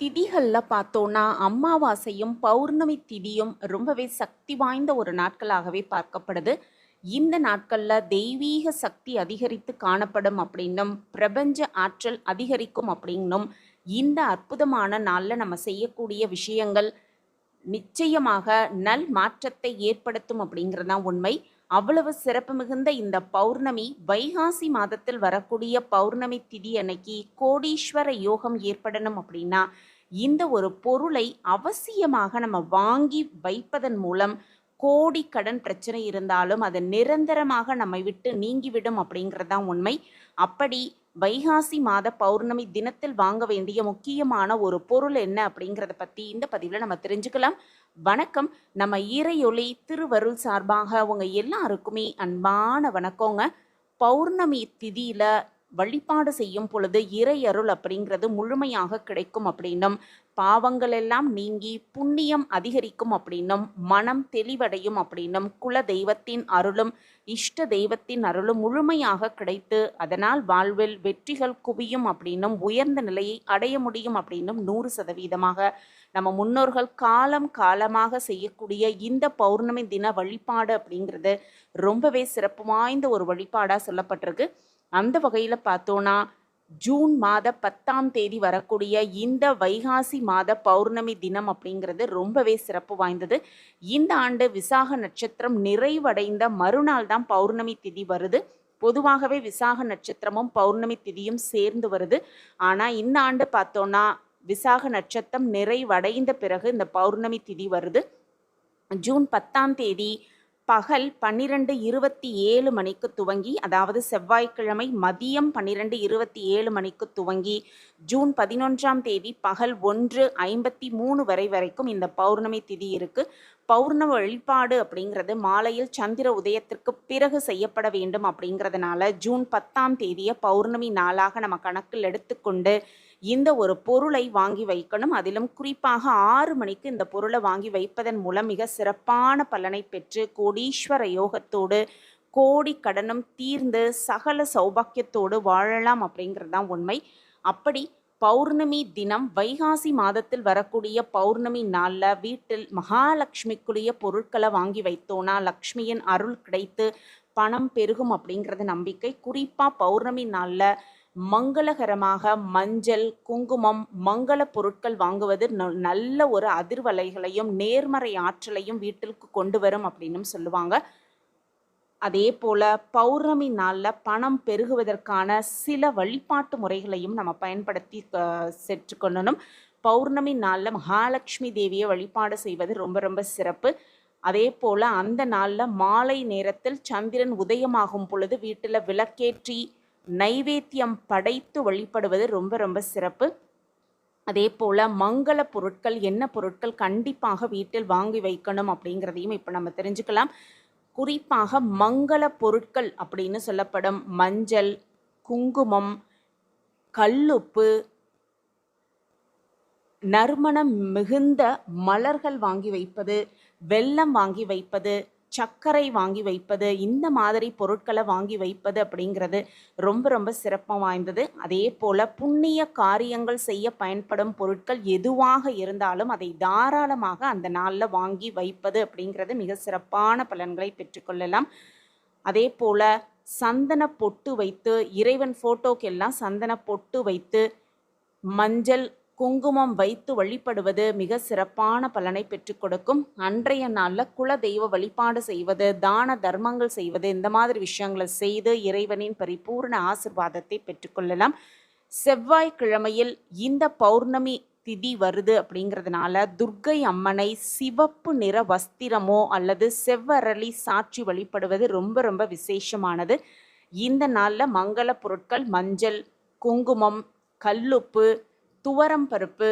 திதிகளில் பார்த்தோன்னா அமாவாசையும் பௌர்ணமி திதியும் ரொம்பவே சக்தி வாய்ந்த ஒரு நாட்களாகவே பார்க்கப்படுது. இந்த நாட்களில் தெய்வீக சக்தி அதிகரித்து காணப்படும் அப்படின்னும் பிரபஞ்ச ஆற்றல் அதிகரிக்கும் அப்படின்னும் இந்த அற்புதமான நாளில் நம்ம செய்யக்கூடிய விஷயங்கள் நிச்சயமாக நல் மாற்றத்தை ஏற்படுத்தும் அப்படிங்கிறது தான் உண்மை. அவ்வளவு சிறப்பு மிகுந்த இந்த பௌர்ணமி வைகாசி மாதத்தில் வரக்கூடிய பௌர்ணமி திதி அன்னைக்கு கோடீஸ்வர யோகம் ஏற்படணும் அப்படின்னா இந்த ஒரு பொருளை அவசியமாக நம்ம வாங்கி வைப்பதன் மூலம் கோடி கடன் பிரச்சனை இருந்தாலும் அது நிரந்தரமாக நம்மை விட்டு நீங்கிவிடும் அப்படிங்கிறது தான் உண்மை. அப்படி வைகாசி மாத பௌர்ணமி தினத்தில் வாங்க வேண்டிய முக்கியமான ஒரு பொருள் என்ன அப்படிங்கிறத பற்றி இந்த பதிவில் நம்ம தெரிஞ்சுக்கலாம். வணக்கம். நம்ம இறையொளி திருவருள் சார்பாக உங்கள் எல்லாருக்குமே அன்பான வணக்கங்க. பௌர்ணமி திதியில வழிபாடு செய்யும் பொழுது இறை அருள் அப்படிங்கிறது முழுமையாக கிடைக்கும் அப்படின்னும் பாவங்கள் எல்லாம் நீங்கி புண்ணியம் அதிகரிக்கும் அப்படின்னும் மனம் தெளிவடையும் அப்படின்னும் குல தெய்வத்தின் அருளும் இஷ்ட தெய்வத்தின் அருளும் முழுமையாக கிடைத்து அதனால் வாழ்வில் வெற்றிகள் குவியும் அப்படின்னும் உயர்ந்த நிலையை அடைய முடியும் அப்படின்னும் நூறு சதவீதமாக நம்ம முன்னோர்கள் காலம் காலமாக செய்யக்கூடிய இந்த பௌர்ணமி தின வழிபாடு அப்படிங்கிறது ரொம்பவே சிறப்பு வாய்ந்த ஒரு வழிபாடாக சொல்லப்பட்டிருக்கு. அந்த வகையில் பார்த்தோன்னா ஜூன் மாத பத்தாம் தேதி வரக்கூடிய இந்த வைகாசி மாத பௌர்ணமி தினம் அப்படிங்கிறது ரொம்பவே சிறப்பு வாய்ந்தது. இந்த ஆண்டு விசாக நட்சத்திரம் நிறைவடைந்த மறுநாள் தான் பௌர்ணமி திதி வருது. பொதுவாகவே விசாக நட்சத்திரமும் பௌர்ணமி திதியும் சேர்ந்து வருது. ஆனால் இந்த ஆண்டு பார்த்தோன்னா விசாக நட்சத்திரம் நிறைவடைந்த பிறகு இந்த பௌர்ணமி திதி வருது. ஜூன் பத்தாம் தேதி பகல் பன்னிரெண்டு இருபத்தி ஏழு மணிக்கு துவங்கி அதாவது செவ்வாய்க்கிழமை மதியம் பன்னிரெண்டு இருபத்தி ஏழு மணிக்கு துவங்கி ஜூன் பதினொன்றாம் தேதி பகல் ஒன்று ஐம்பத்தி மூணு வரை வரைக்கும் இந்த பௌர்ணமி திதி இருக்குது பௌர்ணமி வழிபாடு அப்படிங்கிறது மாலையில் சந்திர உதயத்திற்கு பிறகு செய்யப்பட வேண்டும் அப்படிங்கிறதுனால ஜூன் பத்தாம் தேதியை பௌர்ணமி நாளாக நம்ம கணக்கில் எடுத்துக்கொண்டு இந்த ஒரு பொருளை வாங்கி வைக்கணும். அதிலும் குறிப்பாக ஆறு மணிக்கு இந்த பொருளை வாங்கி வைப்பதன் மூலம் மிக சிறப்பான பலனை பெற்று கோடீஸ்வர யோகத்தோடு கோடி கடனும் தீர்ந்து சகல சௌபாக்கியத்தோடு வாழலாம் அப்படிங்கிறது தான் உண்மை. அப்படி பௌர்ணமி தினம் வைகாசி மாதத்தில் வரக்கூடிய பௌர்ணமி நாளில் வீட்டில் மகாலட்சுமிக்குரிய பொருட்களை வாங்கி வைத்தோன்னா லக்ஷ்மியின் அருள் கிடைத்து பணம் பெருகும் அப்படிங்கிறது நம்பிக்கை. குறிப்பாக பௌர்ணமி நாளில் மங்களகரமாக மஞ்சள் குங்குமம் மங்கள பொருட்கள் வாங்குவது நல்ல ஒரு அதிர்வலைகளையும் நேர்மறை ஆற்றலையும் வீட்டிற்கு கொண்டு வரும் அப்படின்னும் சொல்லுவாங்க. அதே போல் பௌர்ணமி நாளில் பணம் பெருகுவதற்கான சில வழிபாட்டு முறைகளையும் நம்ம பயன்படுத்தி செற்றுக்கொள்ளணும் பௌர்ணமி நாளில் மகாலட்சுமி தேவியை வழிபாடு செய்வது ரொம்ப ரொம்ப சிறப்பு. அதே போல் அந்த நாளில் மாலை நேரத்தில் சந்திரன் உதயமாகும் பொழுது வீட்டில் விளக்கேற்றி நைவேத்தியம் படைத்து வழிபடுவது ரொம்ப ரொம்ப சிறப்பு. அதே போல் மங்கள பொருட்கள் என்ன பொருட்கள் கண்டிப்பாக வீட்டில் வாங்கி வைக்கணும் அப்படிங்கிறதையும் இப்போ நம்ம தெரிஞ்சுக்கலாம். குறிப்பாக மங்கள பொருட்கள் அப்படின்னு சொல்லப்படும் மஞ்சள் குங்குமம் கல்லுப்பு நறுமணம் மிகுந்த மலர்கள் வாங்கி வைப்பது வெல்லம் வாங்கி வைப்பது சர்க்கரை வாங்கி வைப்பது இந்த மாதிரி பொருட்களை வாங்கி வைப்பது அப்படிங்கிறது ரொம்ப ரொம்ப சிறப்பம் வாய்ந்தது. அதே போல் புண்ணிய காரியங்கள் செய்ய பயன்படும் பொருட்கள் எதுவாக இருந்தாலும் அதை தாராளமாக அந்த நாளில் வாங்கி வைப்பது அப்படிங்கிறது மிக சிறப்பான பலன்களை பெற்றுக்கொள்ளலாம் அதே போல் சந்தன பொட்டு வைத்து இறைவன் ஃபோட்டோக்கெல்லாம் சந்தன பொட்டு வைத்து மஞ்சள் குங்குமம் வைத்து வழிபடுவது மிக சிறப்பான பலனை பெற்றுக் கொடுக்கும். அன்றைய நாளில் குல தெய்வ வழிபாடு செய்வது தான தர்மங்கள் செய்வது இந்த மாதிரி விஷயங்களை செய்து இறைவனின் பரிபூர்ண ஆசிர்வாதத்தை பெற்றுக்கொள்ளலாம் செவ்வாய்க்கிழமையில் இந்த பௌர்ணமி திதி வருது அப்படிங்கிறதுனால துர்க்கை அம்மனை சிவப்பு நிற வஸ்திரமோ அல்லது செவ்வரளி சாட்சி வழிபடுவது ரொம்ப ரொம்ப விசேஷமானது. இந்த நாளில் மங்கள பொருட்கள் மஞ்சள் குங்குமம் கல்லுப்பு துவரம் பருப்பு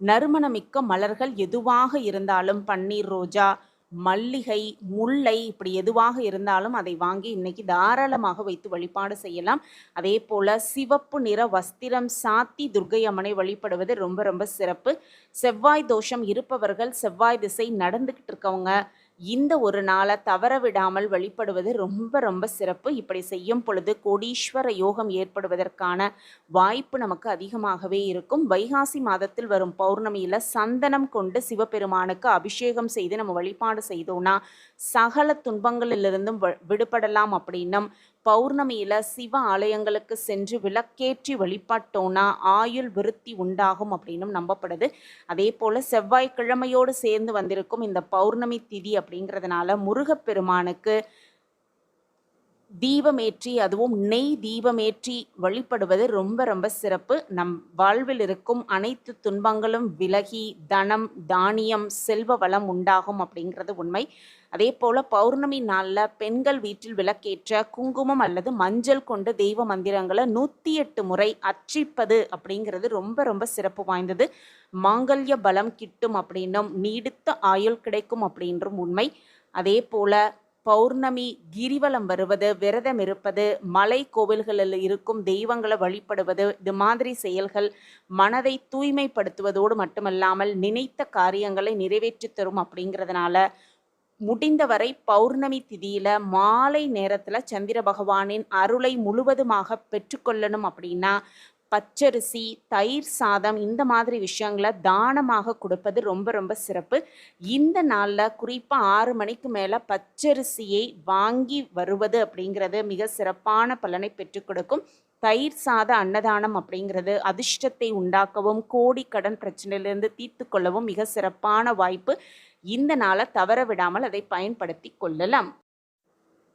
நறுமணமிக்க மலர்கள் எதுவாக இருந்தாலும் பன்னீர் ரோஜா மல்லிகை முல்லை இப்படி எதுவாக இருந்தாலும் அதை வாங்கி இன்னைக்கு தாராளமாக வைத்து வழிபாடு செய்யலாம். அதே போல் சிவப்பு நிற வஸ்திரம் சாத்தி துர்க்கை அம்மனை வழிபடுவது ரொம்ப ரொம்ப சிறப்பு. செவ்வாய் தோஷம் இருப்பவர்கள் செவ்வாய் திசை நடந்துக்கிட்டு இருக்கவங்க இந்த ஒரு நாளை தவற விடாமல் வழிபடுவது ரொம்ப ரொம்ப சிறப்பு. இப்படி செய்யும் பொழுது கோடீஸ்வர யோகம் ஏற்படுவதற்கான வாய்ப்பு நமக்கு அதிகமாகவே இருக்கும். வைகாசி மாதத்தில் வரும் பௌர்ணமியில் சந்தனம் கொண்டு சிவபெருமானுக்கு அபிஷேகம் செய்து நம்ம வழிபாடு செய்தோம்னா சகல துன்பங்களிலிருந்தும் வ- விடுபடலாம் அப்படின்னும் பௌர்ணமியில் சிவ ஆலயங்களுக்கு சென்று விளக்கேற்றி வழிபட்டோன்னா ஆயுள் விருத்தி உண்டாகும் அப்படின்னும் நம்பப்படுது. அதே போல் செவ்வாய்க்கிழமையோடு சேர்ந்து வந்திருக்கும் இந்த பௌர்ணமி திதி அப்படிங்கிறதுனால முருகப்பெருமானுக்கு தீபமேற்றி அதுவும் நெய் தீபமேற்றி வழிபடுவது ரொம்ப ரொம்ப சிறப்பு. நம் வாழ்வில் இருக்கும் அனைத்து துன்பங்களும் விலகி தனம் தானியம் செல்வ வளம் உண்டாகும் அப்படிங்கிறது உண்மை. அதே போல் பௌர்ணமி நாளில் பெண்கள் வீட்டில் விளக்கேற்ற குங்குமம் அல்லது மஞ்சள் கொண்டு தெய்வ மந்திரங்களை நூற்றி எட்டு முறை அர்ச்சிப்பது அப்படிங்கிறது ரொம்ப ரொம்ப சிறப்பு வாய்ந்தது. மாங்கல்ய பலம் கிட்டும் அப்படின்னும் நீடித்த ஆயுள் கிடைக்கும் அப்படின்றும் உண்மை. அதே போல் பௌர்ணமி கிரிவலம் வருவது விரதம் இருப்பது மலை கோவில்களில் இருக்கும் தெய்வங்களை வழிபடுவது இது மாதிரி செயல்கள் மனதை தூய்மைப்படுத்துவதோடு மட்டுமல்லாமல் நினைத்த காரியங்களை நிறைவேற்றி தரும் அப்படிங்கிறதுனால முடிந்தவரை பௌர்ணமி திதியில மாலை நேரத்தில் சந்திர பகவானின் அருளை முழுவதுமாக பெற்றுக்கொள்ளணும் அப்படின்னா பச்சரிசி தயிர் சாதம் இந்த மாதிரி விஷயங்களை தானமாக கொடுப்பது ரொம்ப ரொம்ப சிறப்பு. இந்த நாளில் குறிப்பாக ஆறு மணிக்கு மேலே பச்சரிசியை வாங்கி வருவது அப்படிங்கிறது மிக சிறப்பான பலனை பெற்றுக் கொடுக்கும். தயிர் சாத அன்னதானம் அப்படிங்கிறது அதிர்ஷ்டத்தை உண்டாக்கவும் கோடி கடன் பிரச்சனையிலிருந்து தீர்த்து கொள்ளவும் மிக சிறப்பான வாய்ப்பு. இந்த நாளை தவற விடாமல் அதை பயன்படுத்தி கொள்ளலாம்.